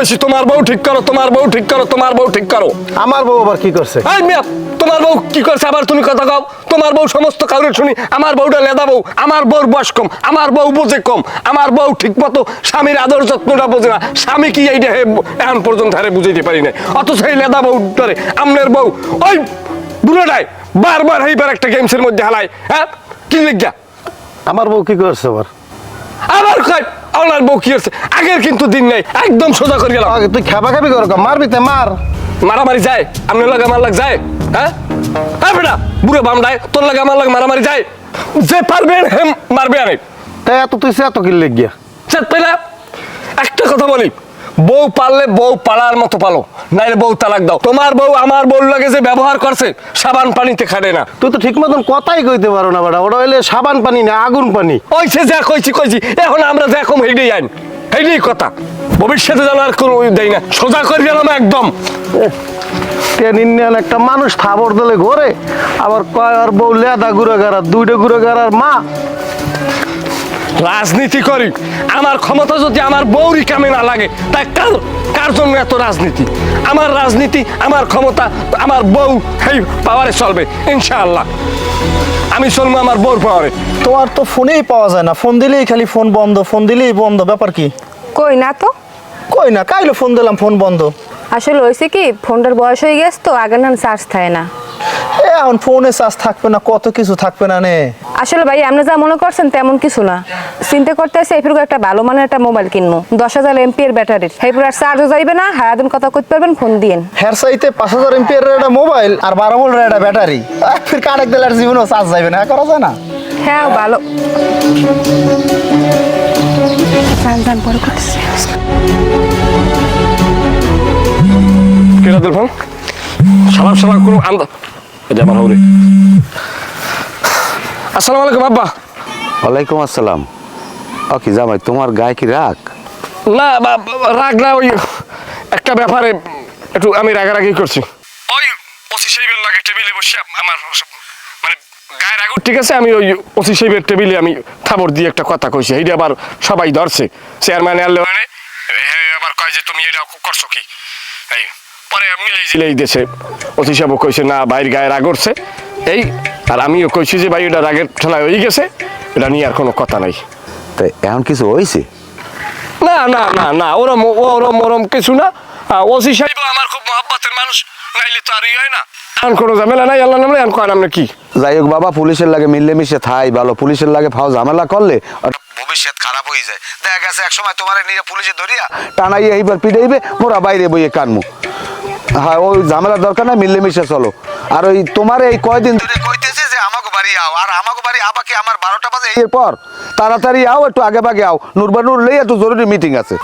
কইছি তোমার বউ ঠিক করো তোমার বউ ঠিক করো তোমার বউ ঠিক করো। আমার বউ আবার কি করছে? এই মিয়া তোমার বউ কি করছে আবার তুমি কথা কও? তোমার বউ সমস্ত কাউরে শুনি আমার বউটা লেদা বউ আমার বউর বয়স কম আমার বউ বোঝে কম আমার বউ ঠিক মতো স্বামীর আদর যত্নটা বোঝে না স্বামী কি এইটা এখন পর্যন্ত হারে বুঝাইতে পারি না অথচ এই লেদা বউ ধরে আমনের বউ ওই বুড়োটাই বারবার এইবার একটা গেমসের মধ্যে হালাই হ্যাঁ? কি লিখিয়া আমার বউ কি করছে আবার? আবার কয়? ওনার বউ কি হচ্ছে আগের কিন্তু দিন নেই একদম সোজা করে গেলাম। আগে তুই খাবা খেপি কর মারবি তে মার। মারামারি যায় আপনার লাগে আমার লাগ যায় হ্যাঁ? হ্যাঁ বেটা বুড়ো বামডায় তোর লাগে আমার লাগে মারামারি যায়। যে পারবে হেম মারবে আরে। তাই এত তুই সে এত কিল্লে গিয়া? চেত পেলা একটা কথা বলি বউ পারলে বউ পালার মতো পালো নাইলে বউ তালাক দাও। তোমার বউ আমার বউ লাগে যে ব্যবহার করছে সাবান পানিতে খাটে না। তুই তো ঠিক মতন কথাই কইতে পারো না বেটা ওটা হইলে সাবান পানি না আগুন পানি। ওই সে যা কইছি কইছি। এখন আমরা যা কম হেডেই আইন হেডেই কথা। ভবিষ্যতে যেন আর কোনো দেয় না। সোজা করে গেলাম একদম। ইন্ডিয়ান একটা মানুষ থাবর দলে ঘরে আবার কয় আর বউ লেদা ঘুরে গাড়া দুইটা ঘুরে গাড়ার মা। রাজনীতি করি। আমার ক্ষমতা যদি আমার বউরি কামে না লাগে তাই কার কার জন্য এত রাজনীতি? আমার রাজনীতি আমার ক্ষমতা আমার বউ সেই পাওয়ারে চলবে ইনশাআল্লাহ। আমি চলবো আমার বউর পাওয়ারে তোমার তো ফোনেই পাওয়া যায় না। ফোন দিলেই খালি ফোন বন্ধ ফোন দিলেই বন্ধ ব্যাপার কি? কই না তো। কই না কাইলো ফোন দিলাম ফোন বন্ধ। আসলে হয়েছে কি ফোনটার বয়স হয়ে গেছে তো আগের নাম চার্জ থাকে না। এখন ফোনে চার্জ থাকবে না কত কিছু থাকবে না নে। আসলে ভাই আপনি যা মনে করছেন তেমন কিছু না। চিন্তা করতে আসে এই একটা ভালো মানের একটা মোবাইল কিনবো। দশ হাজার এমপি এর ব্যাটারির এই আর চার্জও যাইবে না সারাদিন কথা করতে পারবেন ফোন দিয়েন। হেয়ার সাইতে পাঁচ হাজার এমপিয়ার একটা মোবাইল আর বারো ভোল্টের একটা ব্যাটারি ফির কারেক দিলে আর জীবনও চার্জ যাবে না করা যায় না? হ্যাঁ ভালো। যান, করতেছি। কেরা দিল ফোন সালাম সালাম কোনো আন্দা এটা আমার হৌরে আসসালামু আলাইকুম আব্বা। ওয়ালাইকুম আসসালাম। ও কি জামাই তোমার গায়ে কি রাগ? না রাগ না ওই একটা ব্যাপারে একটু আমি রাগারাগি করছি। ওই ওসি সাহেবের লাগে টেবিলে বসে আমার মানে গায়ের আগুন ঠিক আছে আমি ওই ওসি সাহেবের টেবিলে আমি থাবর দিয়ে একটা কথা কইছি এইটা আবার সবাই ধরছে। চেয়ারম্যান আনলে মানে আবার কয় যে তুমি এটা করছ কি? এই পরে মিলেই জিলেই দেশে অতি সাহেব কইছে না বাইর গায়ে রাগ করছে এই আর আমিও কইছি যে ভাই এটা রাগের ঠেলায় হয়ে গেছে এটা নিয়ে আর কোনো কথা নাই। তো এমন কিছু হয়েছে না না না না ওরম ওরম ওরম কিছু না। ওসি সাহেব আমার খুব মহাব্বতের মানুষ নাইলে তো আর হয় না। এখন কোনো ঝামেলা নাই আল্লাহ নামলে এখন কয় নামলে কি যাই হোক বাবা পুলিশের লাগে মিলেমিশে থাই ভালো। পুলিশের লাগে ফাও ঝামেলা করলে ভবিষ্যৎ খারাপ হয়ে যায়। দেখা গেছে এক সময় তোমার নিয়ে পুলিশে ধরিয়া টানাইয়া এইবার পিটাইবে মোরা বাইরে বইয়ে কানমু। হ্যাঁ ওই ঝামেলার দরকার নাই মিলেমিশে চলো। আর ওই তোমার এই কয়দিন ধরে কইতেছে যে আমাকে বাড়ি আও আর আমাকে বাড়ি আবাকে আমার বারোটা বাজে? এরপর তাড়াতাড়ি আও একটু আগে ভাগে আও। নুরবানুর লই একটু জরুরি মিটিং আছে।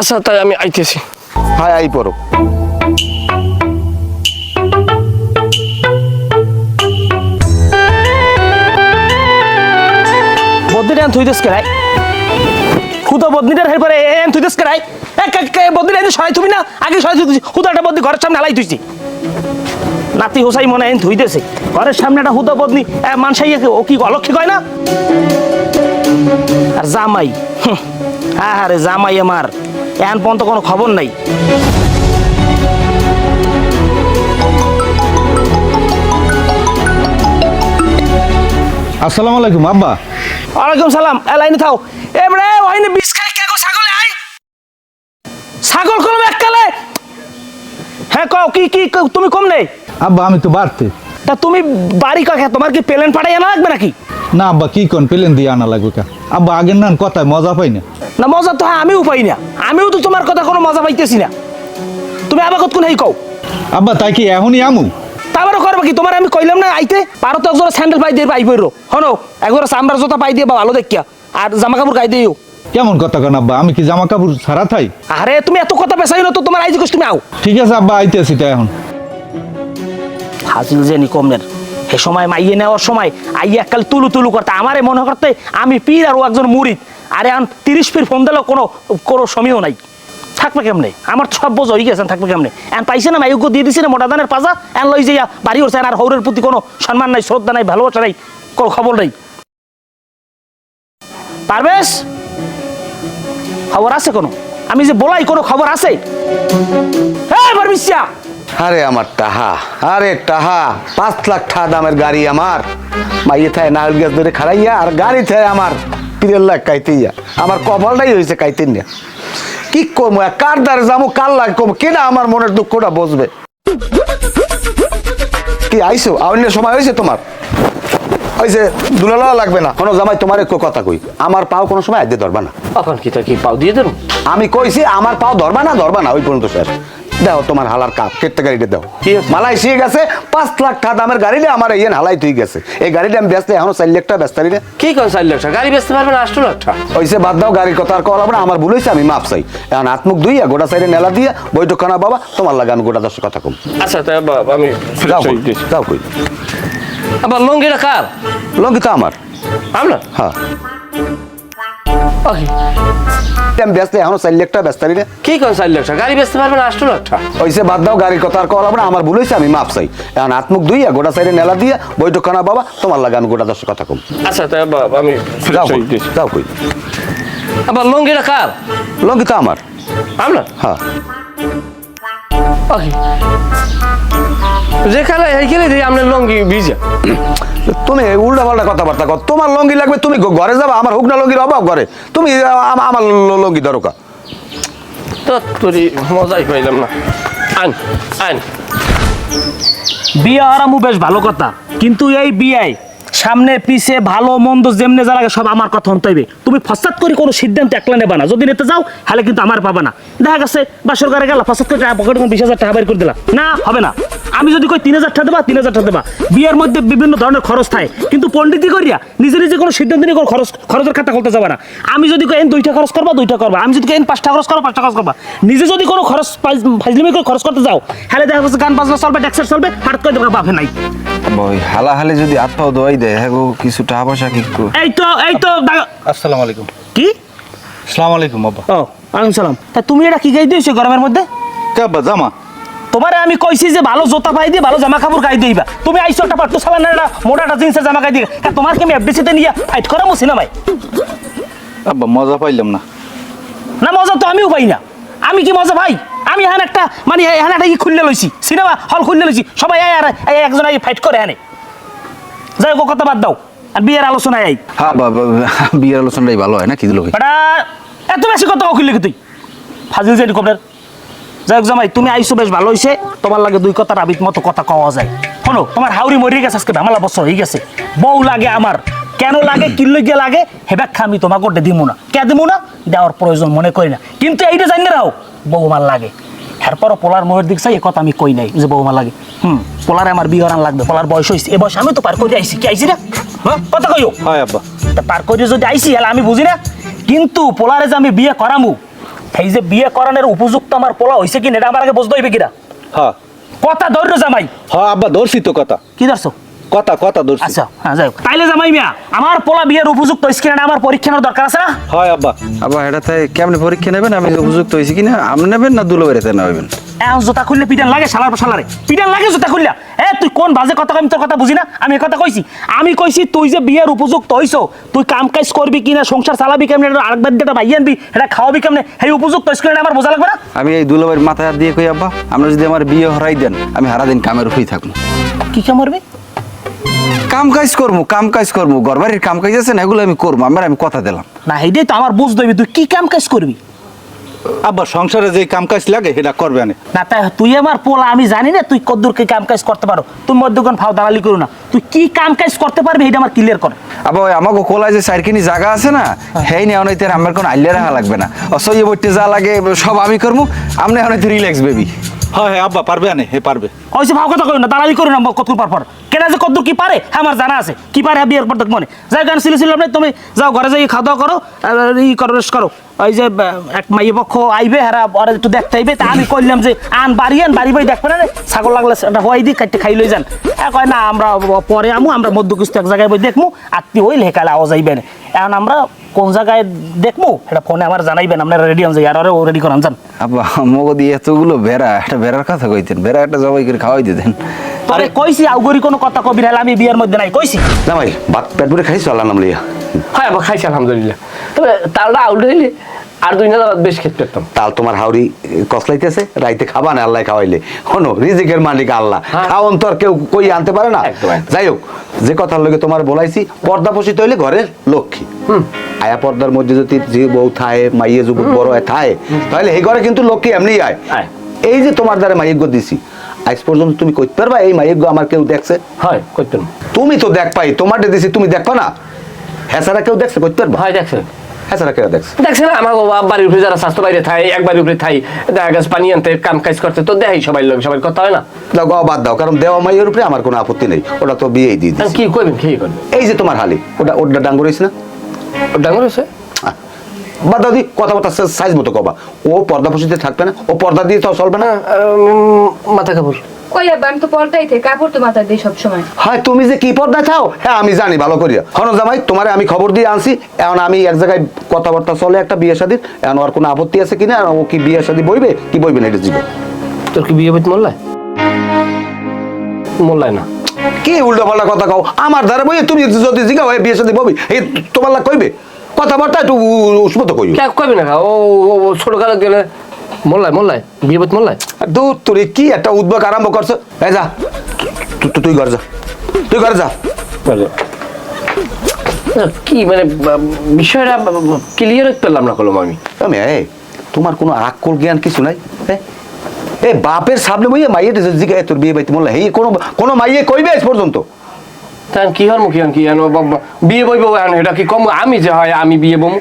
আচ্ছা তাই আমি আইতেছি। হাই আই পড়ো। আগে ঘরের সামনে নাতি হোসাই মনে এন থুই দেছে। ঘরের সামনে একটা হুদা বদ্নি মানসাই ও কি অলক্ষী কয় না? আর জামাই হ্যাঁ হ্যাঁ রে জামাই আমার এন পর্যন্ত কোনো খবর নাই। আসসালামু আলাইকুম, আব্বা। ওয়ালাইকুম সালাম। এ লাইনে থাও। এবারে ওইনে বিষ খাই কে গো ছাগলে আই ছাগল করবে এককালে হ্যাঁ কও কি কি তুমি কম নেই? আব্বা আমি তো বাড়তে। তা তুমি বাড়ি কাকে তোমার কি প্লেন পাঠাই আনা লাগবে নাকি? না আব্বা কি কোন পেলেন দিয়ে আনা লাগবে কা? আব্বা আগের নান কথায় মজা পাই না। না মজা তো হ্যাঁ আমিও পাই না। আমিও তো তোমার কথা কোনো মজা পাইতেছি না। তুমি আবার কতক্ষণ হেই কও? আব্বা তাই কি এখনই আমু? করবে কি? তোমার আমি কইলাম না আইতে। পারো তো একজোড়া স্যান্ডেল পাই দিয়ে হনো একজোড়া চামড়ার জোতা পাই দিয়ে বা ভালো দেখিয়া। আর জামা কাপড় গাই দিও। কেমন কথা কেন আব্বা? আমি কি জামা কাপড় ছাড়া থাই? আরে তুমি এত কথা পেছাই না তো তোমার আইজি তুমি আও। ঠিক আছে আব্বা আইতেছি তাই এখন। হাসিল জেনি কমের সে সময় মাইয়ে নেওয়ার সময় আইয়া এককাল তুলু তুলু করতে। আমারে মনে করতে আমি পীর আর ও একজন মুরিদ। আরে আন তিরিশ ফির ফোন দিলেও কোনো কোনো সময়ও নাই। থাকবে কেমনে? আমার সব বোঝ হয়ে গেছেন থাকবে কেমনে? এন পাইছে না মাইক দিয়ে দিছে না, মোটা দানের পাজা, এন লই যাইয়া বাড়ি উঠছে আর হৌরের প্রতি কোনো সম্মান নাই, শ্রদ্ধা নাই, ভালোবাসা নাই, কোনো খবর নাই। পারবেশ? খবর আছে কোনো? আমি যে বলাই কোনো খবর আছে? হ্যাঁ পারবিশা আরে আমার টাহা আরে টাহা পাঁচ লাখ টাকা দামের গাড়ি আমার। মাইয়ে থায় নারকেল গ্যাস ধরে খারাইয়া আর গাড়ি থায় আমার তিরের লাখ কাইতেইয়া। আমার কপালটাই হয়েছে কাইতেন না। কি করব কার দ্বারে যাব কার লাগে কম? কেনা আমার মনের দুঃখটা বসবে? কি আইসো? অন্য সময় হয়েছে তোমার? হয়েছে দুলালা লাগবে না। কোনো জামাই তোমার একটু কথা কই। আমার পাও কোনো সময় আইতে ধরবা না। এখন কি তা কি পাও দিয়ে দেব আমি কইছি আমার পাও ধরবা না ধরবা না ওই পর্যন্ত শেষ দাও তোমার হালার কাপ কেটে গাড়িটা দাও। মালাই শিয়ে গেছে পাঁচ লাখ টাকা দামের গাড়িটা আমার এই হালাই তুই গেছে। এই গাড়িটা আমি ব্যস্ত এখনও চার লাখ টাকা ব্যস্ত না কি কোন চার লাখ টাকা? গাড়ি বেচতে পারবেন আষ্ট লাখ টাকা ওইসে বাদ দাও গাড়ির কথা আর করা হবে না আমার ভুল হয়েছে আমি মাপ চাই। এখন হাত মুখ ধুইয়া গোটা সাইডে নেলা দিয়া বৈঠক খানা বাবা তোমার লাগে আমি গোটা দশ কথা কম। আচ্ছা তা বা- আমি যাও কই, যাও কই। আবার লঙ্গিটা কার? লঙ্কি তো আমার। আপনার হ্যাঁ। আমি ব্যস্ত? এখনও চার লাখ টাকা ব্যস্ত রে। কি কোন চার লাখ টাকা? গাড়ি পারবে না আষ্ট লাখ টাকা ওইসে বাদ দাও গাড়ির কথা আর হবে না। আমার ভুল হয়েছে আমি মাপ চাই। এখন হাত মুখ ধুইয়া গোটা সাইডে নেলা দিয়া বৈঠক খানা বাবা তোমার লাগে আমি গোটা দশ কথা কম। আচ্ছা তা বা- আমি যাও কই, যাও কই। আবার লঙ্গিটা কার? লঙ্কি তো আমার। আমরা? হ্যাঁ। ওকে। যেখানে এইখানে দিই আপনার লঙ্গি ভিজা। তুমি উল্টা পাল্টা কথাবার্তা কর তোমার লঙ্গি লাগবে তুমি ঘরে যাবা আমার হুকনা লঙ্গির অভাব ঘরে। তুমি আমার লঙ্গি দরকার তো তোরই মজাই পাইলাম না। আন আন। বিয়ে হারামু বেশ ভালো কথা কিন্তু এই বিয়ায় সামনে পিছে ভালো, মন্দ, যেমনে যা লাগে সব আমার কথা হতে হইবে। তুমি ফসাদ করে কোনো সিদ্ধান্ত একলা নেবা না। যদি নিতে যাও তাহলে কিন্তু আমার পাবা না। দেখা গেছে বাসর ঘরে গেলা, ফসাদ করে পকেটে বিশ হাজার টাকা বের করে দিলা। না, হবে না। আমি যদি কই তিন হাজার টাকা দেবা, তিন হাজার টাকা দেবা। বিয়ের মধ্যে বিভিন্ন ধরনের খরচ থাকে। কিন্তু পণ্ডিতি করিয়া নিজে নিজে কোনো সিদ্ধান্ত নিয়ে কোনো খরচ, খরচের খাতা খুলতে যাবে না। আমি যদি কই এন দুইটা খরচ করবা, দুইটা করবা। আমি যদি কই এন পাঁচটা খরচ করবা, পাঁচটা খরচ করবা। নিজে যদি কোনো খরচ ফাইজ- ফাইজলামি করে খরচ করতে যাও, তাহলে দেখা যাচ্ছে গান বাজনা চলবে ট্যাক্সের চলবে হাট করে দেবে বাপে নাই। ওই হালাহালি যদি আত পাও দোয়াই দেয় কিছু টাকা পয়সা কি এই তো এই তো আসসালামু আলাইকুম। কি? আসসালামু আলাইকুম আব্বা। ও আলাইকুম সালাম। তা তুমি এটা কি গাই দিয়েছ গরমের মধ্যে? কে জামা? তোমারে আমি কইছি যে ভালো জোতা পাই দিয়ে ভালো জামা কাপড় গাই দিবা। তুমি আইসো একটা পাট্টু সালান একটা মোটাটা জিন্সের জামা গাই দিয়ে তা তোমার কি আমি এফডিসিতে নিয়ে ফাইট করামো সিনেমায়? আব্বা মজা পাইলাম না। না মজা তো আমিও পাই না। আমি কি মজা ভাই আমি এখানে একটা মানে এখানে একটা ই খুললে লইছি সিনেমা হল খুললে লইছি। সবাই আয় আর এই একজন আই ফাইট করে এনে যাই হোক কথা বাদ দাও। আর বিয়ের আলোচনায় আই। হ্যাঁ বিয়ের আলোচনাটাই ভালো হয় না কি? দিল বেটা এত বেশি কথা কি তুই? ফাজিল যে কবরের যাই হোক জামাই তুমি আইসো বেশ ভালো হইছে। তোমার লাগে দুই কথা রাবিত মতো কথা কওয়া যায়। শোনো তোমার হাউরি মরে গেছে আজকে ভামালা বছর হয়ে গেছে। বউ লাগে আমার। কেন লাগে কিল্লো গিয়ে লাগে হে ব্যাখ্যা আমি তোমাকে দিব না। কে দিব না? দেওয়ার প্রয়োজন মনে করি না। কিন্তু এইটা জানি না রাও বউ আমার লাগে। এরপরও পোলার মোহের দিক চাই একথা কথা আমি কই নাই যে আমার লাগে। হুম পোলার আমার বিয়ে হারান লাগবে পোলার বয়স হয়েছে এ বয়স আমি তো পার করে আইছি কি আইছি না হ্যাঁ কথা কইও। হয় আব্বা। তা পার করে যদি আইসি হলে আমি বুঝি না। কিন্তু পোলারে যে আমি বিয়ে করামু এই যে বিয়ে করানোর উপযুক্ত আমার পোলা হয়েছে কি না এটা আমার আগে বুঝতে হইবে কিনা হ্যাঁ। কথা ধৈর্য জামাই। হ্যাঁ আব্বা ধরছি তো কথা। কি ধরছো? কথা কথা ধরছি। আচ্ছা হ্যাঁ যাই হোক। তাইলে জামাই মিয়া। আমার পোলা বিয়ের উপযুক্ত হয়েছে কিনা এটা আমার পরীক্ষা নেওয়ার দরকার আছে না? হয় আব্বা। আবার এটা তাই কেমনে পরীক্ষা নেবেন? আমি উপযুক্ত হয়েছি কিনা? আপনি নেবেন না দুলো বেড়াতে নেবেন এখন জোতা খুললে পিটান লাগে শালার শালারে। পিটান লাগে জোতা খুললা। এ তুই কোন বাজে কথা আমি তোর কথা বুঝি না? আমি এই কথা কইছি। আমি কইছি তুই যে বিয়ের উপযুক্ত হইছো তুই কাম কাজ করবি কিনা সংসার চালাবি কেমনে? এটা আরেকবার যেটা ভাই আনবি এটা খাওয়াবি কেমনে? এই উপযুক্ত হইছে কিনা এটা আমার বোঝা লাগবে না? আমি এই দুলোবাইয়ের মাথায় হাত দিয়ে কই আব্বা আমরা যদি আমার বিয়ে হরাই দেন আমি হারা দিন কামের উপরেই থাকব। কি কামড়বি কাম কাজ করব কাম কাজ করব। ঘর বাড়ির কাম কাজ আছে না, এগুলো আমি করব, আমার আমি কথা দিলাম। না, এইটাই তো আমার বুঝতে হবে। তুই কি কাম কাজ করবি? আব্বা সংসারে যে কাম কাজ লাগে সেটা করবে আনে না তাই তুই আমার পোলা আমি জানি না তুই কদ্দুর কি কাম কাজ করতে পারো। তুই মধ্যখান ফাও দালালি করো না। তুই কি কাম কাজ করতে পারবি এটা আমার ক্লিয়ার কর। আবার ওই আমাকে কোলায় যে চারখানি জায়গা আছে না হেই নিয়ে অনেক আমার কোনো আইলে রাখা লাগবে না। অসহ্য বইতে যা লাগে সব আমি করব আপনি অনেক রিল্যাক্স বেবি হয় হ্যাঁ আব্বা পারবে আনে হে পারবে। হয়েছে ভাও কথা কই না দালালি করি না কতক্ষণ পর পর। কেনা যে কদ্দুর কি পারে হ্যাঁ, আমার জানা আছে। কি পারে হ্যাঁ, বিয়ের পর দেখ মনে যাই গান ছিল তুমি যাও ঘরে যাই খাওয়া দাওয়া করো ই করো রেস্ট করো। ওই যে এক মাইয়ে পক্ষ আইবে হারা ওরা একটু দেখতে আইবে। তা আমি কইলাম যে আন বাড়ি আন বাড়ি বাড়ি দেখবে না ছাগল লাগলে সেটা হওয়াই দি কাটতে খাই লই যান। এ কয় না আমরা পরে আমু আমরা মধ্য কিছু এক জায়গায় বই দেখমু আত্মীয় হইলে হেকালে আওয়াজ আইবে না। এখন আমরা কোন জায়গায় দেখমু? এটা ফোনে আমার জানাইবেন আপনারা রেডি হন যাই আর রেডি করান যান। আব্বা মগো দিয়ে এতগুলো বেড়া একটা বেড়ার কথা কইতেন বেড়া একটা জবাই করে খাওয়াই দিতেন। তোরে কইছি আউগরি কোনো কথা কবি নাহলে আমি বিয়ের মধ্যে নাই কইছি। না ভাই ভাত পেট ভরে খাইছো আল্লাহ নাম লিয়া হ্যাঁ আবার খাইছি আলহামদুলিল্লাহ। তবে তালটা আউট হইলে আর দুই বেশ খেতে পারতাম তাল তোমার হাওড়ি কসলাইতেছে রাইতে খাবা না আল্লাহ খাওয়াইলে। হনো রিজিকের মালিক আল্লাহ। হ্যাঁ। খাওন তো আর কেউ কই আনতে পারে না। যাই হোক যে কথার লগে তোমার বলাইছি পর্দা পোষিত হইলে ঘরের লক্ষ্মী। আয়া পর্দার মধ্যে যদি যে বউ থায় মাইয়ে যুবক বড় হয় থায় তাহলে এই ঘরে কিন্তু লক্ষ্মী এমনি আয়। এই যে তোমার দ্বারা মাইজ্ঞ দিছি আজ পর্যন্ত তুমি কইতে পারবা এই মাইজ্ঞ আমার কেউ দেখছে? হয় করতাম তুমি তো দেখ পাই তোমার দিছি তুমি দেখো না? হ্যাঁ সারা কেউ দেখছে কইতে পারবা? হয় দেখছেন কেউ দেখছে দেখছেন আমার বাবা বাড়ির উপরে যারা স্বাস্থ্য বাইরে থাই উপরে থাই দেখা গেছে পানি আনতে কাম কাজ করতে তো দেখাই সবাই লোক সবাই কথা হয় না? বাদ দাও কারণ দেওয়া মাইয়ের উপরে আমার কোনো আপত্তি নেই। ওটা তো বিয়েই দিয়ে কি করবেন কি করবেন? এই যে তোমার হালি ওটা ওটা ডাঙ্গুর হয়েছে না? ডাঙ্গুর হয়েছে আহ, বাদ দাও দি কথাবার্তা সাইজ মতো কবা। ও পর্দা পশিতে থাকবে না ও পর্দা দিয়ে তো চলবে না? মাথা কাপড়। কই আব্বা আমি তো পর্দাই থেকে কাপড় তো মাথায় দিই সবসময়। হয় তুমি যে কি পর্দা চাও? হ্যাঁ আমি জানি ভালো করিয়া। হন জামাই তোমারে আমি খবর দিয়ে আনছি। এখন আমি এক জায়গায় কথাবার্তা চলে একটা বিয়ে শাদির। এখন কোনো আপত্তি আছে কিনা? আর ও কি বিয়ে শাদি বইবে? কি বইবে না এটা জীবন তোর কি বিয়ে বইতে মোল্লায়? মোল্লায় না। কি উল্টো পাল্টা কথা কও? আমার ধারে বই তুমি যদি জিগা হয় বিয়ে শাদি বইবে? এই তোমার লাগ কইবে? কথাবার্তা একটু উষ্মত কইও। কে কইবি না? ও ছোট কালে গেলে মোল্লায় বিয়ে বইতে মোল্লায়? দূর তুই কি একটা উদ্যোগ আরম্ভ করছ। এই যা তুই ঘর যা তুই ঘর যা। কি মানে বিষয়টা ক্লিয়ার পেলাম না কলম আমি। আমি এই তোমার কোনো আকল জ্ঞান কিছু নাই? হ্যাঁ এ বাপের সামনে বইয়ে মাইয়ে জিগা তোর বিয়ে বাইতে বললে এই কোনো কোনো মাইয়ে কইবে আজ পর্যন্ত? তাই কি হর মুখী কি আনো বিয়ে বইব আনো এটা কি কম? আমি যে হয় আমি বিয়ে বমু।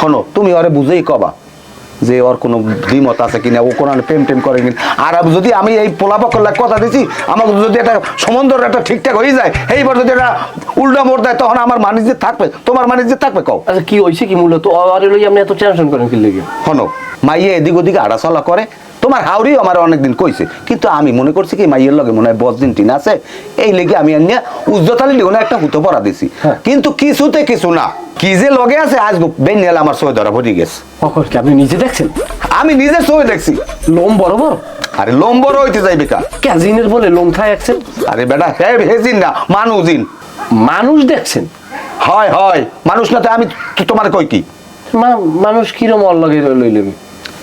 হনো তুমি ওরে বুঝেই কবা যে ওর কোনো দ্বিমত আছে কিনা ও কোনো প্রেম টেম করে কিনা। আর যদি আমি এই পোলাপক্ষের লাগ কথা দিছি আমাকে যদি একটা সম্বন্ধ একটা ঠিকঠাক হয়ে যায় এইবার যদি একটা উল্টা মোড় দেয় তখন আমার মানিজ্য থাকবে। তোমার মানিজ্য থাকবে কও। আচ্ছা কি হয়েছে কি মূলত? আর লই আপনি এত টেনশন করেন কি লেগে? হনো মাইয়ে এদিক ওদিকে আড়াচলা করে তোমার হাওড়ি আমার অনেকদিন কইছে কিন্তু আমি মনে করছি কি মাইয়ের লগে মনে হয় বদিন টিন আছে এই লেগে আমি আনিয়া উজ্জতালি লিখনে একটা হুতো পড়া দিছি। কিন্তু কিছুতে কিছু না কি যে লগে আছে আজ বেনিয়াল আমার সই ধরা পড়ে গেছে। কি আপনি নিজে দেখছেন? আমি নিজে সই দেখছি। লোম বড় বড়? আরে লম্বর হইতে যাইবে কা? ক্যাজিনের বলে লোম খায় একছেন আরে বেটা হে হেজিন না মানুজিন মানুষ দেখছেন? হয় হয় মানুষ না তো আমি তোমার কই কি? মানুষ কিরম অল্লগে লইলেন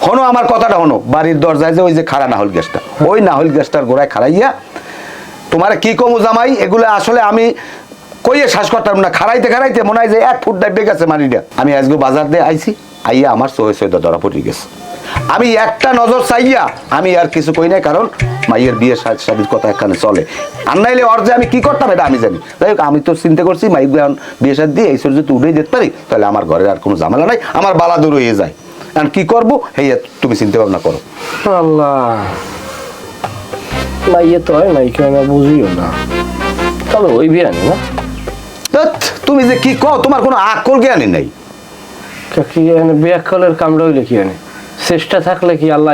হনো, আমার কথাটা হনো। বাড়ির দরজায় যে ওই যে খাড়া নাহল গ্যাসটা, ওই নাহল গ্যাসটার গোড়ায় খাড়াইয়া তোমার কি কমু জামাই, এগুলো আসলে আমি কইয়ে শ্বাস করতাম না। খাড়াইতে খাড়াইতে মনে হয় যে এক ফুট ডাইবে গেছে মানিটা আমি আজকে বাজার দিয়ে আইছি, আইয়া আমার সহে সৈদা ধরা পড়ে গেছে। আমি একটা নজর চাইয়া আমি আর কিছু কই নাই, কারণ মাইয়ের বিয়ে শাদির কথা এখানে চলে। আর নাইলে ওর যে আমি কি করতাম এটা আমি জানি। যাই হোক, আমি তো চিন্তা করছি মাইক বিয়ে শাদি দিয়ে এই সর যদি উঠেই যেতে পারি। তাহলে আমার ঘরে আর কোনো ঝামেলা নাই, আমার বালা দূর হয়ে যায়। আর কি করব? হেই তুমি চিন্তা ভাবনা করো। আল্লাহ। মাইয়ে তো হয় নাই কেন বুঝিও না। তবে ওই বিয়ে আনি না তুমি যে কি কও তোমার কোনো আকল জ্ঞানই নাই। কি এনে বিয়াকলের কামড়া হইলে কি আনে চেষ্টা থাকলে কি আল্লাহ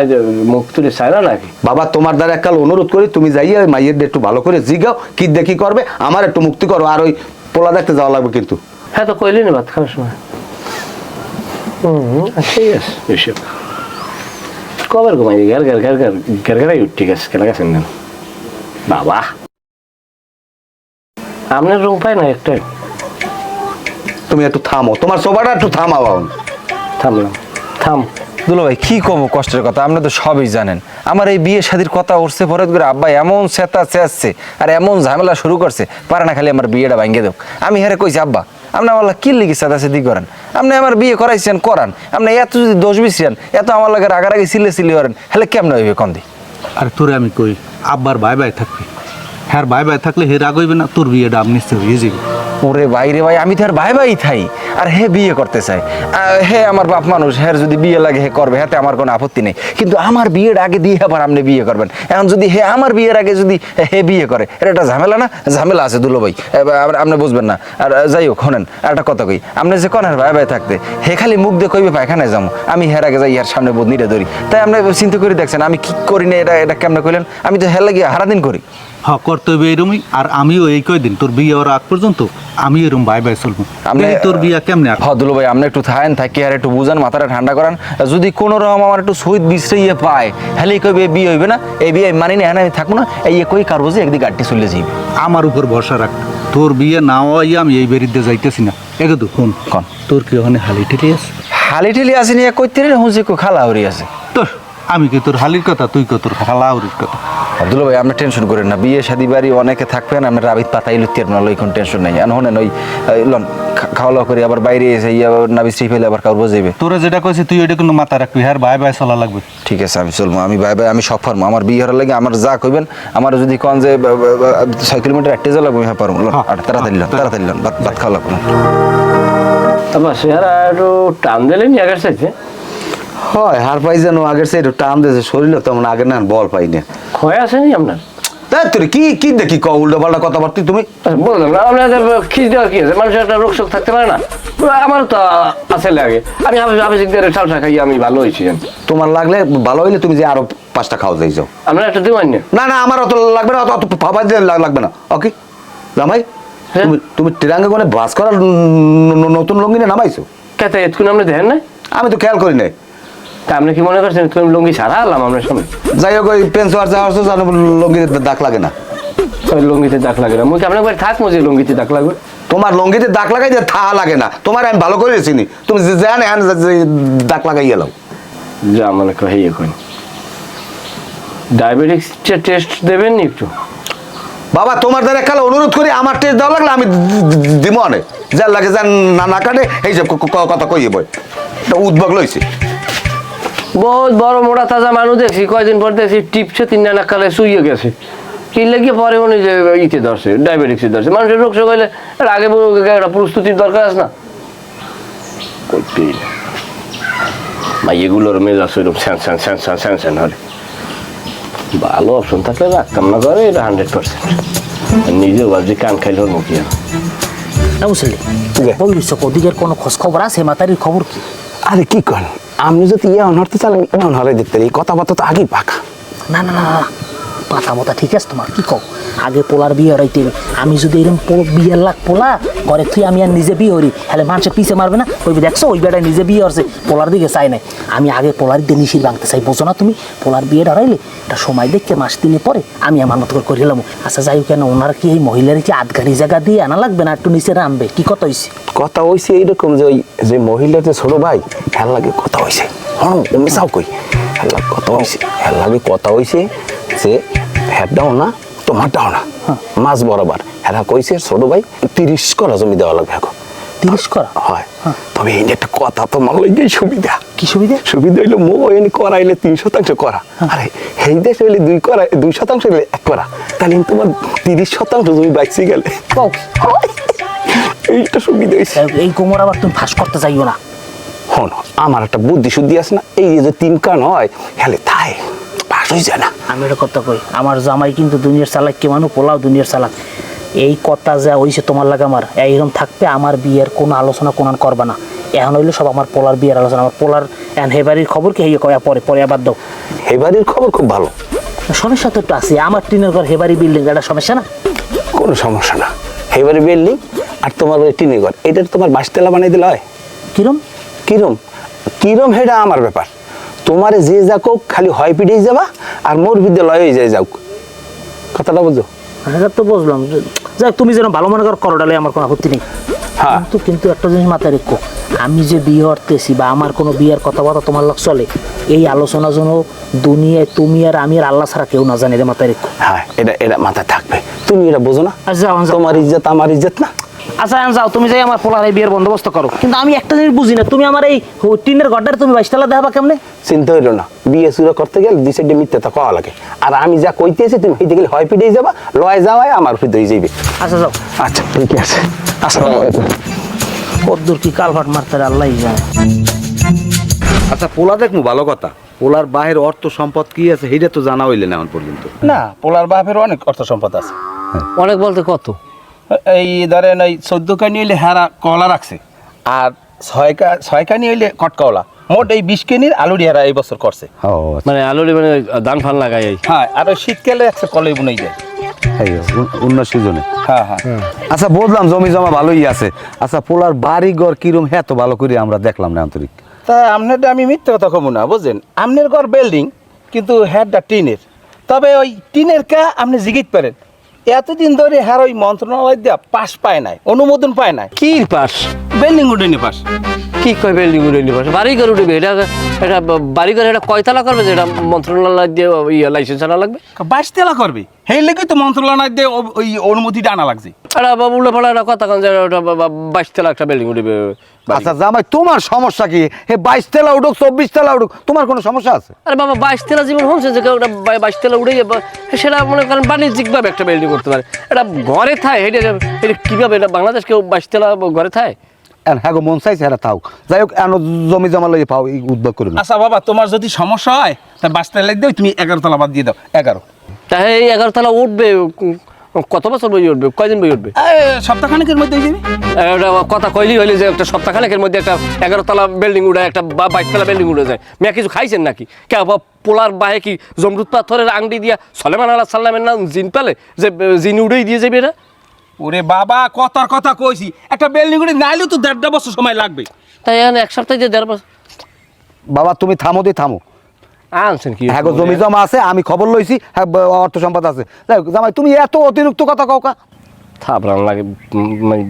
মুখ তুলে চায় না নাকি? বাবা তোমার দ্বারা এককাল অনুরোধ করি তুমি যাইয়া ওই মাইয়ের দিয়ে একটু ভালো করে জিগাও কি দেখি করবে আমার একটু মুক্তি করো আর ওই পোলা দেখতে যাওয়া লাগবে কিন্তু। হ্যাঁ তো কইলি না ভাত খাওয়ার সময়। ঠিক আছে এসব কবার ঘুমাই ঘের ঘের ঘের ঘের ঘের ঘেরাই উঠি গেছে কেনা গেছেন না বাবা আপনার রুম পায় না একটা তুমি একটু থামো তোমার সোফাটা একটু থামাও। থামলাম থাম দুলো ভাই কি কম কষ্টের কথা আপনি তো সবই জানেন আমার এই বিয়ে শাদির কথা উঠছে পরে করে আব্বা এমন চেতা চেয়েছে আর এমন ঝামেলা শুরু করছে পারে না খালি আমার বিয়েটা ভাঙ্গে দেব আমি হেরে কইছি আব্বা আপনি আমার কি লিখি সাদা চেতি করেন? আপনি আমার বিয়ে করাইছেন, করান। আপনি এত যদি দোষ বিছিয়েন এত আমার লাগে রাগারাগি, সিলে সিলে করেন হলে কেমন হইবে কন্দি আর তোরে আমি কই, আব্বার বাই বাই থাকবি। হ্যাঁ বাই বাই থাকলে হে রাগ হইবে না, তোর বিয়েটা নিশ্চয় হয়ে যাবে ওরে বাইরে ভাই, আমি তো আর ভাই ভাই থাই, আর হে বিয়ে করতে চাই। হে আমার বাপ মানুষ হ্যাঁ যদি বিয়ে লাগে হে করবে, হাতে আমার কোনো আপত্তি নেই। কিন্তু আমার বিয়ের আগে দিয়ে আবার আপনি বিয়ে করবেন। এখন যদি হে আমার বিয়ের আগে যদি হে বিয়ে করে এটা একটা ঝামেলা না? ঝামেলা আছে দুলো ভাই। আপনি বুঝবেন না। আর যাই হোক, শোনেন আর একটা কথা কই। আপনি যে কনের ভাই ভাই থাকতে, হে খালি মুখ দিয়ে কইবে, পায়খানায় যাব আমি হের আগে যাই ইয়ার সামনে বদনিটা ধরি। তাই আপনি চিন্তা করে দেখছেন, আমি কি করি না, এটা এটা কেমনে কইলেন? আমি তো হের লাগিয়ে হারাদিন করি। হ্যাঁ কর্তব্য এরমই। আর আমিও এই কয়দিন তোর বিয়ে হওয়ার আগ পর্যন্ত আমি এরম বাই বাই চলবো। দেখি তোর বিয়ে কেমনে হদুলো ভাই আপনি একটু থাকেন থাকি আর একটু বুঝান মাথাটা ঠান্ডা করান। যদি কোনো রকম আমার একটু শহীদ বিশ্রাইয়ে পায় হলে কই বিয়ে হইবে না? এই বিয়ে মানি না হ্যাঁ আমি থাকব না। এই কই কারবো যে একদিকে গাড়ি চলে যাইবে। আমার উপর ভরসা রাখ। তোর বিয়ে না হওয়াই আমি এই বেরিতে যাইতেছি না। একে তো ফোন কন। তোর কি ওখানে হালি ঠেলে আছে? হালি ঠেলি আছে নিয়ে কইতে রে হুঁজি খালা হরি আছে। তোর আমি কি তোর হালির কথা তুই কো তোর খালাউরির কথা? আব্দুল ভাই আপনি টেনশন করেন না। বিয়ে শাদি বাড়ি অনেকে থাকবেন আমরা রাবিত পাতাই লুত্তি আর নলই কোন টেনশন নাই। আর হনেন ওই লন খাওয়া দাওয়া করি আবার বাইরে এসে ইয়া নাবি শ্রী ফেলে আবার কাউর বোঝাইবে তোরা যেটা কইছি তুই ওইটা কিন্তু মাথা রাখবি। হ্যাঁ বাই বাই চলা লাগবে। ঠিক আছে আমি চলবো। আমি ভাই ভাই আমি সব পারব। আমার বিয়ে হওয়ার লাগে আমার যা কইবেন আমার যদি কন যে ছয় কিলোমিটার একটা যা লাগবে হ্যাঁ পারব। লন, হ্যাঁ, আর তাড়াতাড়ি লন তাড়াতাড়ি লন ভাত ভাত খাওয়া লাগবে না। আবার সেহারা একটু টান দিলেন আগের চাইতে হয় হার পাই যেন আগের সে একটু টান দিয়েছে শরীরে তেমন আগের না বল পাই না। ক্ষয় আসেনি আপনার? দেখ তোর কি কি দেখি ক উল্টো পাল্টা কথাবার্তা তুমি বললাম না আপনাদের খিচ কি আছে? মানুষের একটা রোগ শোক থাকতে পারে না? আমার তো আছে লাগে। আমি আবেশিক দিয়ে চালসা খাই আমি ভালো হয়েছি। তোমার লাগলে ভালো হইলে তুমি যে আরও পাঁচটা খাও যাই যাও। আপনার একটা দিবেন না না আমার অত লাগবে না অত অত লাগবে না। ওকে? জামাই হ্যাঁ? তুমি তুমি ট্রেরাঙ্গে কোনে বাস করার নতুন লঙ্গিনে নামাইছো? কেতে এতক্ষণ আপনি দেখেন না আমি তো খেয়াল করি নাই। তা আপনি কি মনে করছেন তুমি লুঙ্গি ছাড়া আলাম সামনে যাই হোক ওই পেন্সো আর যাওয়ার জানো লঙ্গিতে দাগ লাগে না। ওই লুঙ্গিতে দাগ লাগে না। কি আপনার থাকব যে লুঙ্গিতে দাগ লাগবে? তোমার লঙ্গিতে দাগ লাগাই থা লাগে না। তোমার আমি ভালো করে চিনি। তুমি যে জানে হ্যাঁ দাগ লাগাই গেলাম যা মনে করি এখন টেস্ট দেবেন একটু? বাবা তোমার দ্বারা কালে অনুরোধ করি আমার টেস্ট দেওয়া লাগলে আমি দিব অনেক যার লাগে যার না না কাটে এই সব ক- ক- কথা কইয়ে বই উদ্যোগ লইছে। বহুত বড় মোটা তাজা মানুষ দেখছি কয়দিন পর দেখছি টিপছে তিন নানা কালে শুয়ে গেছে। কি লেগে পরে উনি যে ইতে ধরছে ডায়াবেটিক্সে ধরছে। মানুষের রোগ শোক হইলে আগে একটা প্রস্তুতির দরকার আছে না? করতেই না। এগুলোর মেজাজ ওইরকম স্যান স্যান স্যান স্যান স্যান স্যান হলে। ভালো অপশন থাকলে রাখতাম না করে এটা হান্ড্রেড পার্সেন্ট নিজেও ভাবছি কান খাইলে ওর মুখি না বুঝলি বলিস ওদিকের কোনো খোঁজ খবর আছে? মাতারির খবর কি? আরে কি কন? আপনি যদি ইয়ে অনর্থ চালেন এমন হরে দেখতে এই কথাবার্তা তো আগেই পাকা। না না না। পাতা মতা ঠিক আছে? তোমার কি কও? আগে পোলার বিয়ে হরাইতে আমি যদি এরকম বিয়ের লাখ পোলা, ঘরে তুই আমি আর নিজে বিয়ে হরি, তাহলে মানুষের পিছে মারবে না? ওই দেখছ, ওই বেটায় নিজে বিয়ে হচ্ছে পোলার দিকে চাই নাই। আমি আগে পোলার দিয়ে নিশির ভাঙতে চাই, বোঝো না তুমি? পোলার বিয়ে হারাইলে একটা সময় দেখে মাস দিনে পরে আমি আমার মতো করে করিলাম আচ্ছা যাই কেন ওনার কি এই মহিলার কি আধগাড়ি জায়গা দিয়ে আনা লাগবে না একটু নিচে নামবে? কি কথা হয়েছে কথা হইছে এইরকম যে ওই, যে মহিলার যে ছোট ভাই হ্যার লাগে কথা হইছে। হ্যাঁ মিশাও কই? লাগে কথা হইছে। হ্যার লাগে কথা হইছে যে হ্যারটাও না তোমারটাও না। মাছ বরাবর। হ্যাঁ কইছে ছোট ভাই তিরিশ করা জমি দেওয়া লাগবে এখন। তিরিশ করা? হয়। তবে এই একটা কথা তোমার লাগেই সুবিধা। কি সুবিধা? সুবিধা হইল মো এনে করাইলে তিন শতাংশ করা। আরে এই দেশে হইলে দুই করা দুই শতাংশ হইলে এক করা। তাহলে তোমার তিরিশ শতাংশ জমি বাইচি গেলে। এইটা সুবিধা হয়েছে এই কোমর আবার তুমি ফাঁস করতে চাইও না। হন আমার একটা বুদ্ধি শুদ্ধি আছে না? এই যে তিন কান হয় হেলে তাই হয়ে না আমি এটা কথা কই আমার জামাই কিন্তু দুনিয়ার চালাক কে মানু পোলাও দুনিয়ার চালাক। এই কথা যা হইছে তোমার লাগে আমার এইরকম থাকবে আমার বিয়ের কোনো আলোচনা কোন করবা না। এখন হইলে সব আমার পোলার বিয়ের আলোচনা আমার পোলার এখন হেবারির খবর কি? হইয়া কয়া পরে পরে আবার দাও। হেবারির খবর খুব ভালো। সমস্যা তো একটু আছে আমার টিনের ঘর হেবারি বিল্ডিং এটা সমস্যা না? কোনো সমস্যা না। হেবারি বিল্ডিং আর তোমার ওই টিনের ঘর এটা তোমার বাসতেলা বানাই দিলে হয়? কিরম? কিরম? কিরম হেটা আমার ব্যাপার। তোমারে যে যাক খালি হয় পিঠেই যাবা আর মোর বিদ্যালয়ে যায় যাও কথাটা বুঝো এটা তো বুঝলাম। যে- যাক তুমি যেন ভালো মনে করো ডালে আমার কোনো আপত্তি নেই। হ্যাঁ। কিন্তু কিন্তু একটা জিনিস মাথায় রেখো। আমি যে বিয়ে করতেছি বা আমার কোনো বিয়ের কথাবার্তা তোমার লোক চলে এই আলোচনা যেন দুনিয়ায় তুমি আর আমি আর আল্লাহ ছাড়া কেউ না জানে রে মাথায় রেখো। হ্যাঁ এটা এটা মাথায় থাকবে। তুমি এটা বোঝো না। যাও। তোমার ইজ্জত আমার ইজ্জত না। আচ্ছা যাও তুমি যাই আমার পোলার এই বিয়ের বন্দোবস্ত করো। কিন্তু আমি একটা জিনিস বুঝি না তুমি আমার এই টিনের তুমি বাইশতলা দেখাবা কেমনে? চিন্তা হইল না বিয়ে শুরু করতে গেলে দুই সাইডে মিথ্যে তা কওয়া লাগে। আর আমি যা কইতেছি তুমি হইতে গেলে হয় যাবা লয় যাওয়ায় আমার যাইবে। আচ্ছা যাও। আচ্ছা ঠিক আছে। আসসালামু আলাইকুম। কদ্দুর কি কালভাট মারতে আল্লাহ জানে। আচ্ছা পোলা দেখমু ভালো কথা। পোলার বাহের অর্থ সম্পদ কি আছে সেইটা তো জানা হইলে না এখন পর্যন্ত। না পোলার বাপের অনেক অর্থ সম্পদ আছে। অনেক বলতে কত? এই ধরেন ওই চোদ্দ কানি হইলে হেরা কলা রাখছে আর ছয় কা ছয় কানি হইলে কটকলা। মোট এই বিশ কেনির আলুরি হেরা এই বছর করছে। মানে আলুরি মানে ধান ফান লাগাই এই। হ্যাঁ আর ওই শীতকালে একশো কলই বুনাই যায় অন্য সিজনে। হ্যাঁ হ্যাঁ। আচ্ছা বুঝলাম জমি জমা ভালোই আছে। আচ্ছা পোলার বাড়ি ঘর কিরম? হ্যাঁ তো ভালো করে আমরা দেখলাম না আন্তরিক। তা আপনার আমি মিথ্যে কথা কমু না বুঝছেন? আপনার ঘর বিল্ডিং কিন্তু হেডটা টিনের। তবে ওই টিনের কা আপনি জিগিত পারেন। এতদিন ধরে হ্যার ওই মন্ত্রণালয় দিয়া পাশ পায় নাই অনুমোদন পায় নাই। কি পাশ? বেল্ডিং উঠেনি পাস কি কয় বিল্ডিং উড়ে নিব বাড়ি করে উঠবে এটা এটা বাড়ি করে এটা কয়তলা করবে যে এটা মন্ত্রণালয় দিয়ে ইয়ে লাইসেন্স আনা লাগবে? বাইশ তেলা করবে। সেই লেগে তো মন্ত্রণালয় দিয়ে ওই অনুমতিটা আনা লাগছে। এটা উল্টো পাড়া একটা কথা কন যে ওটা বাইশ তেলা একটা বিল্ডিং উঠবে আচ্ছা জামাই তোমার সমস্যা কি? হে বাইশ তেলা উঠুক চব্বিশ তেলা উঠুক তোমার কোনো সমস্যা আছে? আরে বাবা বাইশ তেলা জীবন হচ্ছে যে কেউ একটা বাইশ তেলা উড়ে যাবে সেটা মনে করেন বাণিজ্যিকভাবে একটা বিল্ডিং করতে পারে। এটা ঘরে থায় এটা এটা কীভাবে এটা বাংলাদেশ কেউ বাইশ তেলা ঘরে থায়? হ্যাঁ গো মন চাইছে হ্যাঁ তাও যাই হোক এন জমি জমা লইয়ে পাও এই উদ্যোগ করে না আচ্ছা বাবা তোমার যদি সমস্যা হয় তা বাইশ তেলা দিয়ে তুমি এগারো তলা বাদ দিয়ে দাও এগারো। তা এই এগারো তলা উঠবে কত বছর বই উঠবে কয়দিন বই উঠবে? সপ্তাহখানেকের মধ্যে হয়ে যাবে কথা কইলি হইলে যে একটা সপ্তাহখানেকের মধ্যে একটা এগারো তলা বিল্ডিং উঠে একটা বা বাইশ তলা বিল্ডিং উঠে যায়। মেয়া কিছু খাইছেন নাকি? কে পোলার বাহে কি জমরুদ পাথরের আংটি দিয়া সলেমান আল্লাহ সাল্লামের নাম জিন পেলে? যে জিন উড়েই দিয়ে যাবে এটা ওরে বাবা কথার কথা কইছি। একটা বিল্ডিং করে নাইলেও তো দেড়টা বছর সময় লাগবে। তাই এখন এক সপ্তাহে যে দেড় বছর বাবা তুমি থামো দি থামো। আনছেন কি? হ্যাঁ জমি জমা আছে আমি খবর লইছি হ্যাঁ অর্থ সম্পদ আছে। জামাই তুমি এত অতিরিক্ত কথা কও কা? থাপড়ান লাগে উম, মানে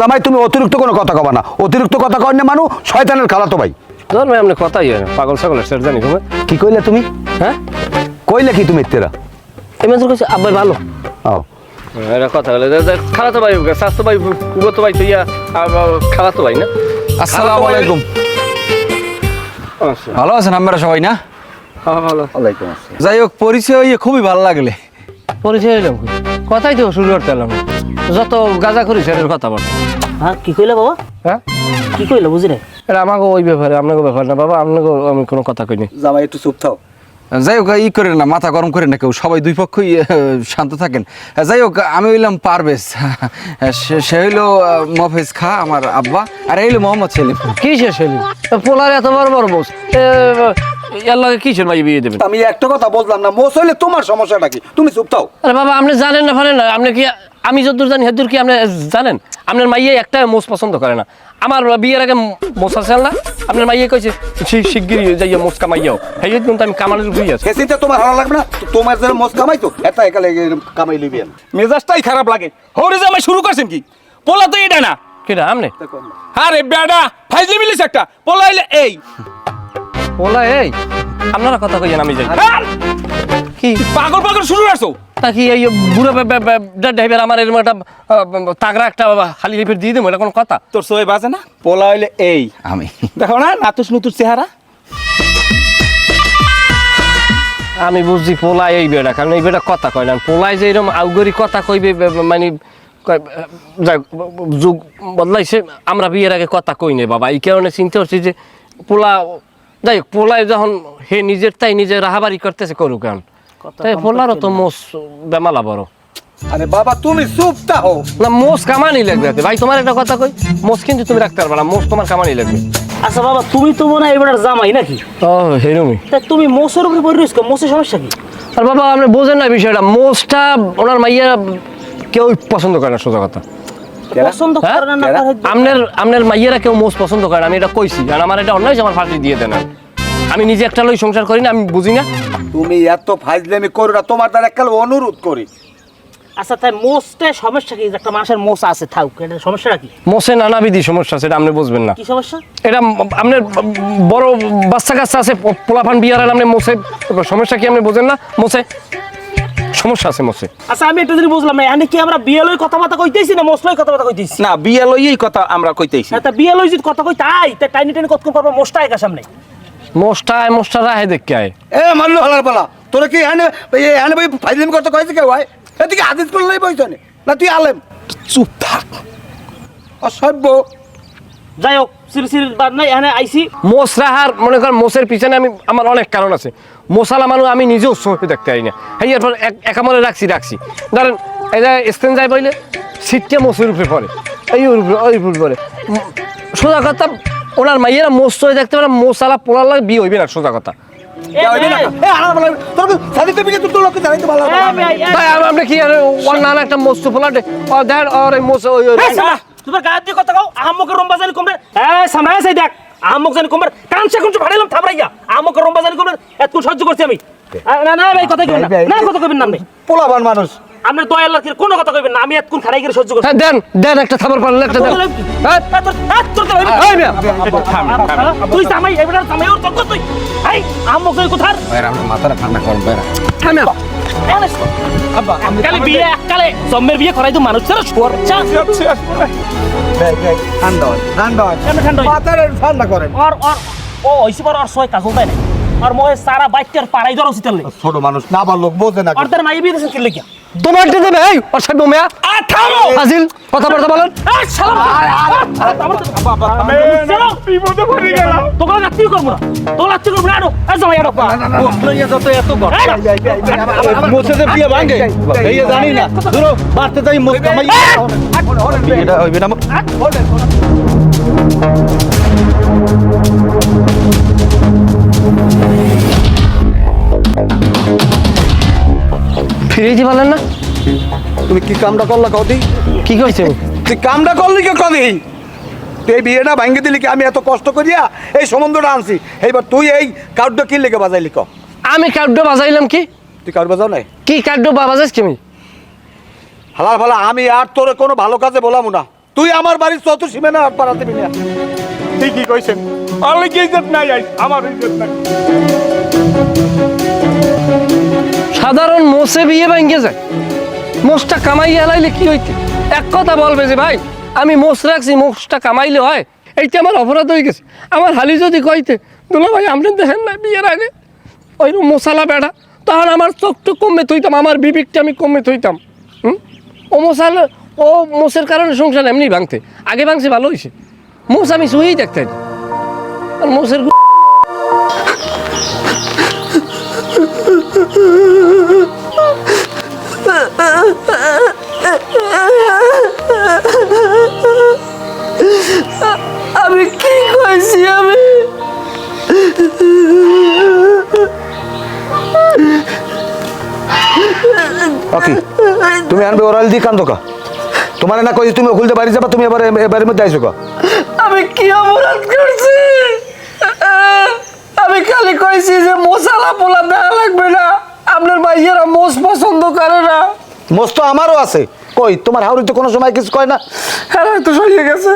জামাই তুমি অতিরিক্ত কোনো কথা কবা না। অতিরিক্ত কথা কয় না মানুষ শয়তানের খালা তো ভাই। ধর ভাই আপনি কথাই হয় না। পাগল ছাগলের স্যার জানি তুমি কি কইলে তুমি? হ্যাঁ? কইলে কি তুমি তেরা এমন কইছে আব্বাই ভালো। ও এটা কথা বলে খালা তো ভাই স্বাস্থ্য ভাই তো ভাই তো ইয়া তো ভাই না? আসসালামু আলাইকুম। আচ্ছা। ভালো আছেন আমরা সবাই না? হ্যাঁ ভালো যাই হোক পরিচয় হইয়ে খুবই ভালো লাগলে। পরিচয় এলাম কথাই তো শুরু করতে এলাম যত গাজা করিস এটার কথা বল। হ্যাঁ কি কইলা বাবা? হ্যাঁ? কি কইলা বুঝি নাই? এটা আমাকে ওই ব্যাপারে আপনাকে ব্যাপার না বাবা আপনাকে আমি কোনো কথা কইনি। জামাই একটু চুপ থাও। যাই হোক ই করে না মাথা গরম করে না কেউ সবাই দুই পক্ষই শান্ত থাকেন। যাই হোক আমি হইলাম পারভেজ। সে- সে হইল মফেজ খা আমার আব্বা। আর এই হইল মোহাম্মদ সেলিম। কি শেষ হইলি পোলার এত বড় বড় বোস। কিসের বিয়ে দেবেন? আমি একটা কথা বললাম না মোস হইলে তোমার সমস্যাটা কি? তুমি চুপ থাও। আরে বাবা আপনি জানেন না ফানেন না আপনি কি আমি যতদূর জানি হেদুর কি আপনি জানেন? আপনার মাইয়ে একটা মোষ পছন্দ করে না। আমার বিয়ের আগে মোষ আছে না? আপনার মাইয়ে কইছে শি- শিগগিরই যাইয়া মোষ কামাইয়াও। সেই কিন্তু আমি কামানোর ঘুরি আছে। চিন্তা তোমার ভালো লাগবে না? তোমার যারা মোস কামাই তো এটা একালে কামাই লিবি মেজাজটাই খারাপ লাগে। হরে জামাই শুরু করছেন কি? পোলা তো এটা না। কিরা আপনি আরে বেডা ফাইজলি মিলিস একটা। পোলা এলে এই। ওলা এই? আপনারা কথা কইছেন আমি যাই। কি? পাগল পাগল শুরু করছ তা কি এই বুড়ো ড্রাইভার আমার এরকম একটা তাগড়া একটা খালি রিপেট দিয়ে দেবো এটা কোনো কথা? তোর সই বাজে না? পোলা হইলে এই। আমি। দেখো না নাতুস নুতুর চেহারা। আমি বুঝছি পোলাই এই বেড়া কারণ এই বেড়া কথা কয় না। পোলাই যে এরকম আউগরি কথা কইবে মানে যুগ বদলাইছে আমরা বিয়ের আগে কথা কই নাই বাবা। এই কারণে চিন্তা করছি যে পোলা যাই পোলাই যখন হে নিজের তাই নিজে রাহাবারি করতেছে করুক কেন তাই পোলারও তো মোস বেমালা বড় আরে বাবা তুমি চুপ না মোস কামানি লাগবে ভাই তোমার একটা কথা কই মোস কিন্তু তুমি রাখতে পারবে না মোস তোমার কামানি লাগবে। আচ্ছা বাবা তুমি তো মনে হয় এবার জামাই নাকি? ও হেরমি তা তুমি মোসের উপরে পড়ে রয়েছো মোসের সমস্যা কি? আর বাবা আপনি বোঝেন না বিষয়টা মোসটা ওনার মাইয়া কেউ পছন্দ করে না সোজা কথা। পছন্দ হ্যাঁ? করে না না আপনার আপনার মাইয়েরা কেউ মোষ পছন্দ করে না আমি এটা কইছি। আর আমার এটা অন্যায় আমার ফাঁসি দিয়ে দেন। আমি নিজে একটা লই সংসার করি না আমি বুঝি না। তুমি এত ফাইজলামি করো না তোমার দ্বারা এককাল অনুরোধ করি। আচ্ছা তাই মোসটা সমস্যা কি? একটা মানুষের মোস আছে থাক এটা সমস্যাটা কি? মোষে নানাবিধি সমস্যা সেটা আপনি বুঝবেন না। কি সমস্যা? এটা আপনার বড় বাচ্চা কাচ্চা আছে প- পোলাপান বিয়ার আর আপনি মোষে সমস্যা কি আপনি বোঝেন না? মোষে সমস্যা আছে মোষে আচ্ছা আমি একটা জিনিস বুঝলাম না এখানে কি আমরা বিয়ে লই কথাবার্তা কইতেছি না মোস লই কথাবার্তা কইতেছি? না বিয়ে লইয়েই কথা আমরা কইতেছি। হ্যাঁ তা বিয়ে লই যদি কথা কই তাই? তা টাইনি টাইনি কতক্ষণ করব মোসটা একা সামনে। মোষটা আয় মোষটা রাহে দেখতে আয়। এ মাল্লু হালার পালা। তোরা কি এখানে এখানে ভাই ফাইজলামি করতে কয়েছে কেউ ভাই এদিকে আদিত করলে নাই বইছনে না। তুই আলেম। চুপ থাক। অসভ্য। যাই হোক সিরি সিরি বাদ নাই এখানে আইসি মোষ রাহার মনে করেন মোষের পিছনে আমি আমার অনেক কারণ আছে। মশালা মানুষ আমি নিজেও চোখে দেখতে পারি না। এই এরপর এক- একামরে রাখছি রাখছি। ধরেন এই যে স্টেন যায় বইলে সিটটা মোষের উপরে পড়ে। এই ওর উপরে ওই উপরে পড়ে। সোজা কথা ওনার মাইয়েরা মোষ চলে দেখতে পারে মোশালা পোড়ার লাগে বিয়ে হইবে না সোজা কথা। পালা আপনি কি ওর নানা একটা ওই তোমার গায়ে দিয়ে কথা কও রম্বা জানি সামনে এসে দেখ আহমক জানি রম্বা জানি এত সহ্য করছি আমি। না না ভাই কথা কইবেন না। না কথা কইবেন না আপনি। পোলাবান মানুষ। আপনার দয়াল লাখির কোনো কথা কইবেন না আমি এতক্ষণ খারাই করে সহ্য করছি। হ্যাঁ দেন দেন একটা থাবার পারলে একটা দেন। হ্যাঁ। তুই জামাই এবার জামাই ওর তর্ক তুই? এই আম্মু কই কোথার? মাথাটা ঠান্ডা করুন ভাইরা। হ্যাঁ মিয়া। কালে বিয়ে এককালে জম্মের বিয়ে করাই তো মানুষ ছেড়ে শুয়ার ঠান্ডা হয় ঠান্ডা ঠান্ডা মাথাটা ঠান্ডা করেন। আর আর ও আর সয় কাজল না আর মহে সারা বাইকের পাড়াই ধরো শীতল ছোট মানুষ না বা লোক বোঝে না আর তার মাই বিয়ে দিয়েছেন কি লেগিয়া তোমারটা দেবে এই অসাধ্য মেয়া ফাজিল কথাবার্তা বলেন তো চলো বিপদে পড়ে গেলাম তোকে লাত্তি করব না তোকে লাত্তি করব না আরও জামাই আরও যত এত মোছে বিয়ে ভাঙে এই জানি না ধরো বাড়তে যাই মোছ কামাই হইবে না ফিরে দিতে পারলেন না। তুমি কি কামটা করলা কদি? কি কইছেন তুই কামটা করলি কে কদি? তুই এই বিয়েটা ভাঙ্গে দিলি কি? আমি এত কষ্ট করিয়া এই সম্বন্ধটা আনছি। এইবার তুই এই কাউডটা কি লেগে বাজাইলি ক? আমি কার্ড বাজাইলাম কি? তুই কাউড বাজাও নাই? কি কার্ড বাজাইছ কি আমি? হালাল ফালা আমি আর তোরে কোনো ভালো কাজে বলামু না। তুই আমার বাড়ির চত সীমানা আর পাড়াতে মিলিয়া ঠিকই কইছেন। অনেক ইজ্জত নাই আমার ইজ্জত নাই। সাধারণ মোষে বিয়ে ভাঙ্গে যায়। মোষটা কামাই এলাইলে কি হইতে? এক কথা বলবে যে, ভাই, আমি মোষ রাখছি, মোষটা কামাইলে হয়। এইটা আমার অপরাধ হয়ে গেছে। আমার হালি যদি কইতে, দুলা ভাই, আপনি দেখেন না বিয়ের আগে? ওই মশালা বেড়া। তখন আমার চোখটা কমে থইতাম, আমার বিবেকটা আমি কমে থইতাম। হুম? ও মশালা, ও মোষের কারণে সংসার এমনি ভাঙতে। আগে ভাঙছে, ভালো হয়েছে মোষ আমি শুয়েই দেখতাম আর মোষের তুমি আনবে ওরাল দি কান্দো কা? তোমার না কই তুমি খুলতে বাড়ি যাবা তুমি এবার এ বাড়ির মধ্যে আইছো কা? আমি কি অপরাধ করছি? আমি খালি কইছি যে মশালা পোলা দেওয়া লাগবে না। আপনার ভাইয়েরা মোষ পছন্দ করে না। মোষ তো আমারও আছে। কই তোমার হাউরি তো কোনো সময় কিছু কয় না? হ্যাঁ তো সরিয়ে গেছে।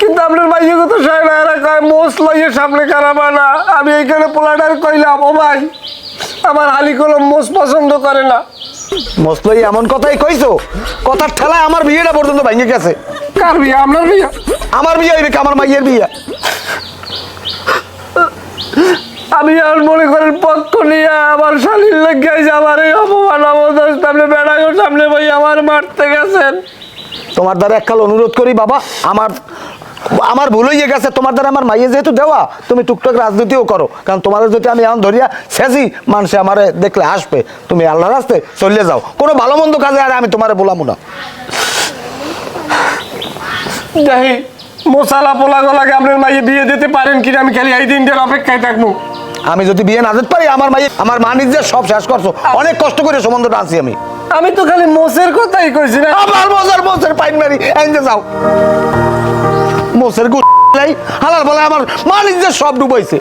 কিন্তু আপনার ভাইয়ে তো সয় না এরা কয় মোষ লইয়ে সামনে খারাপ না। আমি এইখানে পোলাটার কইলাম ও ভাই আমার হালি কলম মোষ পছন্দ করে না। মোষ লই এমন কথাই কইছো? কথার ঠেলায় আমার বিয়েটা পর্যন্ত ভেঙে গেছে। কার বিয়ে? আপনার বিয়ে? আমার বিয়ে হইবে আমার মাইয়ের বিয়ে? আমি আর মনে করেন পক্ষ নিয়ে আমার শালীর লেগে আমার এই অপমান অবদান সামনে বেড়াগোর সামনে ভাই আমার মারতে গেছেন। তোমার দ্বারা এককাল অনুরোধ করি বাবা আমার আমার ভুল হয়ে গেছে তোমার দ্বারা আমার মাইয়ে যেহেতু দেওয়া তুমি টুকটাক রাজনীতিও করো। কারণ তোমার যদি আমি এখন ধরিয়া শেষই মানুষে আমারে দেখলে আসবে তুমি আল্লাহ আসতে চলে যাও। কোনো ভালো মন্দ কাজে আর আমি তোমারে বলামু না। দেখি মশালা পোলা গলাকে আপনার মাইয়ে বিয়ে দিতে পারেন কিনা আমি খালি এই দিনটার অপেক্ষায় থাকব। আমি যদি বিয়ে না দিতে পারি আমার মাইয়ে আমার মা নিজের সব শেষ করছ। অনেক কষ্ট করে সম্বন্ধটা আনছি আমি। আমি তো খালি মোষের কথাই কইছি না। আবার মোসের মোসের পাইন মারি এনে যাও। মোসের গু হালাল বলে আমার মালিকদের সব ডুবাইছে।